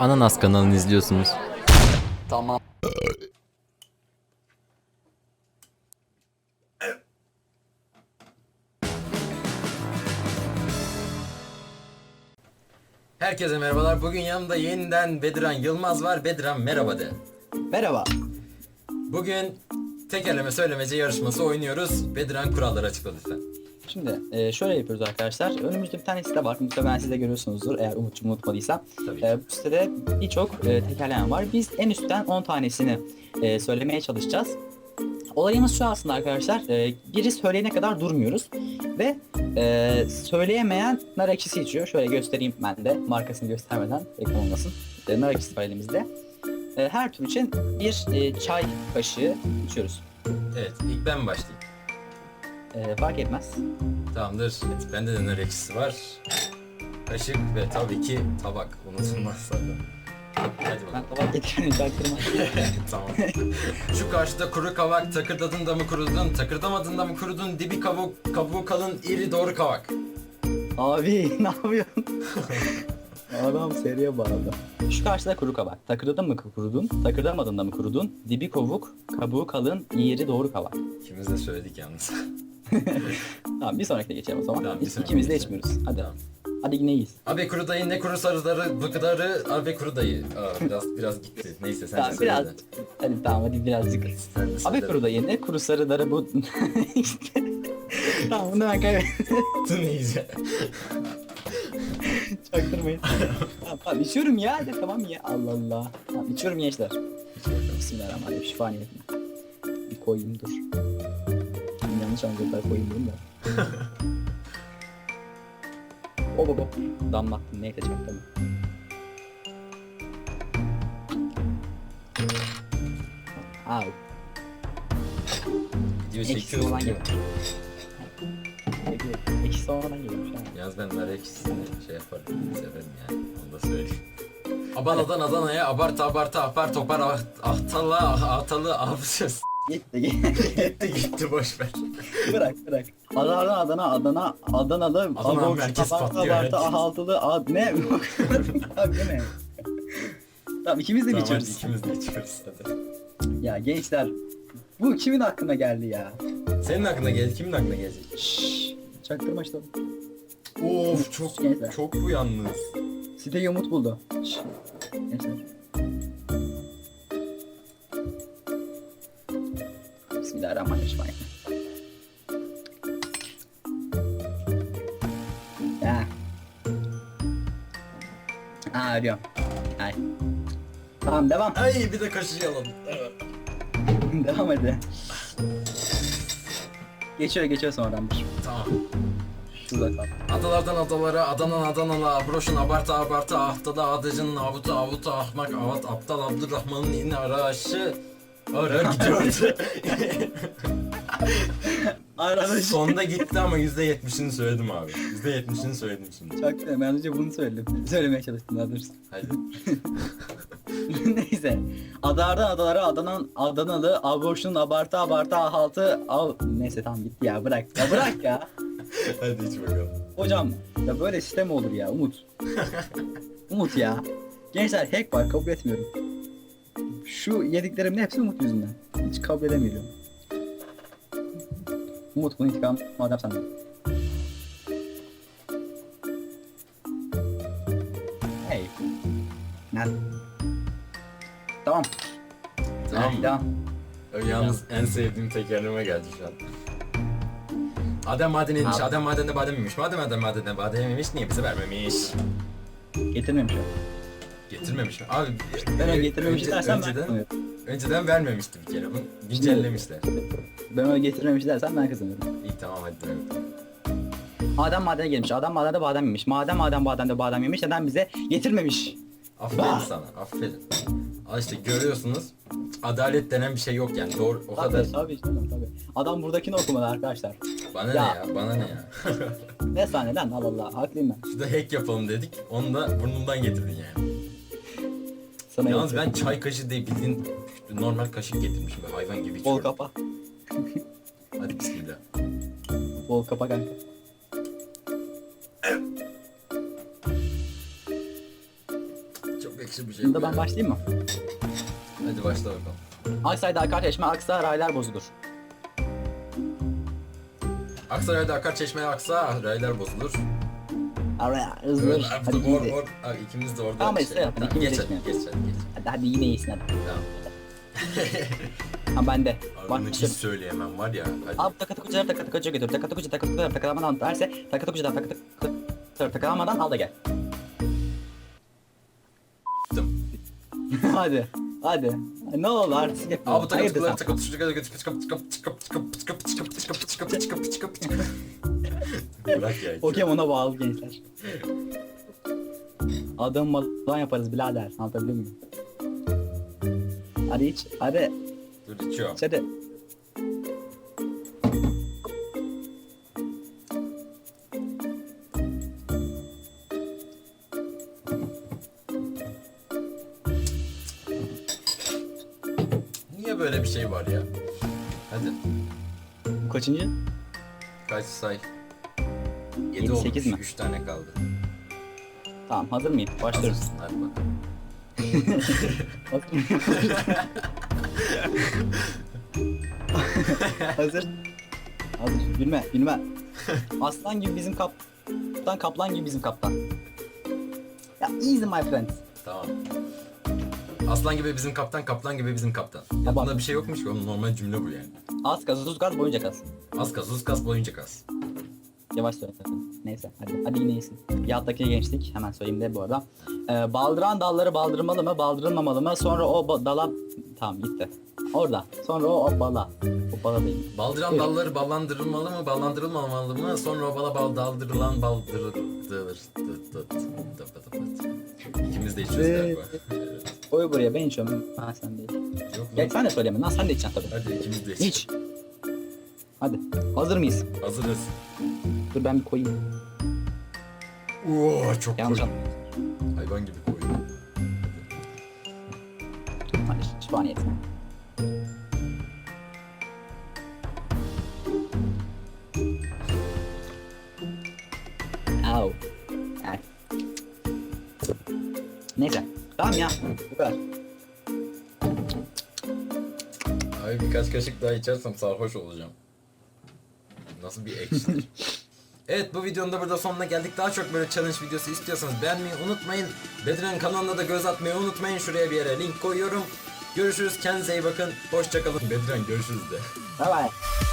Ananas kanalını izliyorsunuz. Tamam. Herkese merhabalar. Bugün yanımda yeniden Bediran Yılmaz var. Bediran merhaba de. Merhaba. Bugün tekerleme söylemece yarışması oynuyoruz. Bediran kuralları açıkla lütfen. Şimdi e, şöyle yapıyoruz arkadaşlar. Önümüzde bir tane site var. Muhtemelen siz de görüyorsunuzdur eğer Umut'cum unutmadıysa. Tabii. E, bu sitede birçok e, tekerleme var. Biz en üstten 10 tanesini e, söylemeye çalışacağız. Olayımız şu aslında arkadaşlar. E, biri söyleyene kadar durmuyoruz. Ve e, söyleyemeyen nar ekşisi içiyor. Şöyle göstereyim ben de markasını göstermeden reklam olmasın. E, nar ekşisi var elimizde. E, her tur için bir e, çay kaşığı içiyoruz. Evet, ilk ben başlayayım? E, fark etmez. Tamamdır. Evet, bende de nar ekşisi var. Kaşık ve tabii ki tabak. Unutulmaz zaten. Hadi Ben bakalım. tabak getirmedim çaktırma. tamam. Şu karşıda kuru kavak, takırdadın da mı kurudun, takırdamadın da mı kurudun, dibi kabuk, kabuğu kalın, iri doğru kavak. Abi ne yapıyorsun? Adam seriye bağladı. Şu karşıda kuru kabak. Takırdadın mı kurudun? Takırdamadın da mı kurudun? Dibi kovuk, kabuğu kalın, yeri doğru kabak. İkimiz de söyledik yalnız. Tamam bir sonrakine geçelim o zaman. Tamam, bir sonrakine İkimiz de geçelim. içmiyoruz. Hadi. Tamam. Hadi yine iyiyiz. Abi kuru dayı ne kuru sarıları bıkıdarı abi kuru dayı. Aa, biraz biraz gitti. Neyse sen Tamam söyle biraz. de. Hadi tamam hadi birazcık. Sen de Abi kuru da yine kuru sarıları bu. tamam bunu ben kaybettim. Dur iyice. Çaktırmayın. tamam, tamam içiyorum ya hadi tamam ya. Allah Allah. Tamam içiyorum gençler. Bismillahirrahmanirrahim. Şifa niyetine. Bir koyayım dur. Yanlış anlayacaklar koyayım dedim de. o baba. Damlattım neyse çaktım. Abi. Video Eksi çekiyoruz. olan gibi. Eksi sonradan geliyormuş ha. Yalnız ben nar ekşisini şey yaparım. Severim yani. Onu da söyleyeyim. Adana'dan Adana'ya abartı abartı apar topar ah, ahtala ah, ahtalı ahbıçız. Gitti gitti. Gitti boş ver. bırak bırak. Adana Adana Adana Adanalı Adana Abok, merkez Abartı, patlıyor, Abartı, herkes. Ahaltılı Ad ne? Abi ne? Tamam ikimiz de mi Tamam hadi içiyoruz? ikimiz de içiyoruz hadi. Ya gençler bu kimin aklına geldi ya? Senin aklına geldi kimin aklına gelecek? Şşş. Çaktırma işte. Of çok Gençler. çok bu yalnız. Siteyi Umut buldu. Şşş. Gençler. Bismillahirrahmanirrahim. Ya. Aa ölüyorum. Ay. Tamam devam. Ay bir de kaşıyalım. devam hadi. Geçiyor geçiyor sonradan bir. Tamam. Şurada kal. Adalardan adalara, Adanan Adanalı, Abroş'un abartı abartı, ahtada adıcının avutu avutu ahmak, avat aptal Abdurrahman'ın yine araşı Ara gidiyordu. Arkadaş. Sonda gitti ama yüzde yetmişini söyledim abi. Yüzde yetmişini söyledim şimdi. Çok güzel. Ben önce bunu söyledim. Söylemeye çalıştım daha doğrusu. Hadi. Neyse. Adardan adalara Adanan Adanalı aborşun abartı abartı ahaltı al. Neyse tamam gitti ya bırak. Ya bırak ya. Hadi iç bakalım. Hocam ya böyle sistem olur ya Umut. Umut ya. Gençler hack var kabul etmiyorum. Şu yediklerimin hepsi Umut yüzünden. Hiç kabul edemiyorum. Umut bunun intikamı madem sende. Hey. Ne? Tamam. Tamam Hadi? Devam. Yalnız en sevdiğim tekerleme geldi şu an. Adem madeniymiş, Abi. Adem madende badem yemiş. Madem Adem madende badem yemiş, niye bize vermemiş? Getirmemiş o. Getirmemiş mi? Abi Ben e, getirmemiş dersen ben önceden, kazanıyorum. önceden vermemişti bir kere. Bunu güncellemişler. Ben öyle getirmemiş dersen ben kazanıyorum. İyi tamam hadi dönelim. Adem madene gelmiş. Adam madende badem yemiş. Madem madem bademde badem yemiş neden bize getirmemiş? Aferin sana, aferin. Al işte görüyorsunuz, adalet denen bir şey yok yani. Doğru, o kadar. Tabii tabii canım tabii. Adam buradakini okumadı arkadaşlar. Bana Ya. ne ya, bana ne ya. Ne sahneden Allah Allah haklıyım ben. Şurada hack yapalım dedik, onu da burnumdan getirdin yani. Sana Yalnız ben çay kaşığı değil, bildiğin normal kaşık getirmişim. Böyle hayvan gibi Bol içiyorum. kapa. Hadi bismillah. Bol kapa kanka. Çok ekşi bir şey bu ben ya. başlayayım mı? Hadi başla bakalım. Aksaray'da akar çeşme aksa raylar bozulur. Aksaray'da akar çeşmeye aksa raylar bozulur. Evet, hızlı. Hadi or, or, giy. or, Abi ikimiz de orada. Tamam, işte Tamam, ikimiz geç hadi, geç hadi, geç. Hadi, hadi yine iyisin hadi. Tamam. Ha bende. Abi bunu hiç söyleyemem var ya. Hadi. Abi takatı kucaları takatı kucağı götür. Takatı kucağı takatı kucağı takılamadan derse takatı kucağı takatı kucağı takılamadan al da gel. Hadi. Hadi. Ne olur artık yapma. Abi takı Hayırdır tıklar sen? takı tıklar takı çıkıp çıkıp çıkıp çıkıp çıkıp çıkıp çıkıp çıkıp çıkıp çıkıp çıkıp Bırak ya. Pokemon'a bağlı gençler. Adım madan yaparız birader. Anlatabiliyor muyum? Hadi iç. Hadi. Dur içiyorum. iç hadi. Niye böyle bir şey var ya? Hadi. Kaçıncı? Kaç say? 7 Yedi, olmuş. sekiz mi? 3 tane kaldı. Tamam hazır mıyım? Başlıyorum. Hazırsın hadi bakalım. Hazır hazır. Bilme, bilme. Aslan gibi bizim kaptan, kaplan gibi bizim kaptan. Ya easy my friend. Tamam. Aslan gibi bizim kaptan, kaplan gibi bizim kaptan. Ya Tamam. bunda bir şey yokmuş ki oğlum normal cümle bu yani. Az kaz, tuz kaz, boyunca kaz. Az kas, uz kas, boyunca kas. Yavaş söyle. Neyse hadi. Hadi yine iyisin. Bir alttaki gençlik. Hemen söyleyeyim de bu arada. Ee, baldıran dalları baldırmalı mı, baldırılmamalı mı? Sonra o ba- dala... Tamam gitti. Orada. Sonra o, o bala. O bala değil. Baldıran Buyurun. dalları ballandırılmalı mı, ballandırılmamalı mı? Sonra o bala bal daldırılan baldırılır. İkimiz de içiyoruz Evet. galiba. Evet. Koy buraya ben içiyorum. Ha sen değil. Yok Gel mu? sen de söyleme. Lan sen de içeceksin tabii. Hadi ikimiz de içelim. İç. Hadi. Hazır mıyız? Hazırız. Dur ben bir koyayım. Oo çok Yanlış koyu. Hayvan gibi koyu. An yeter. Au. Ay. Neyse. Tamam ya. Bu kadar. Abi birkaç kaşık daha içersem sarhoş olacağım. Nasıl bir ekşidir. evet bu videonun da burada sonuna geldik. Daha çok böyle challenge videosu istiyorsanız beğenmeyi unutmayın. Bedirhan kanalına da göz atmayı unutmayın. Şuraya bir yere link koyuyorum. Görüşürüz. Kendinize iyi bakın. Hoşçakalın. Bedirhan görüşürüz de. Bye bye.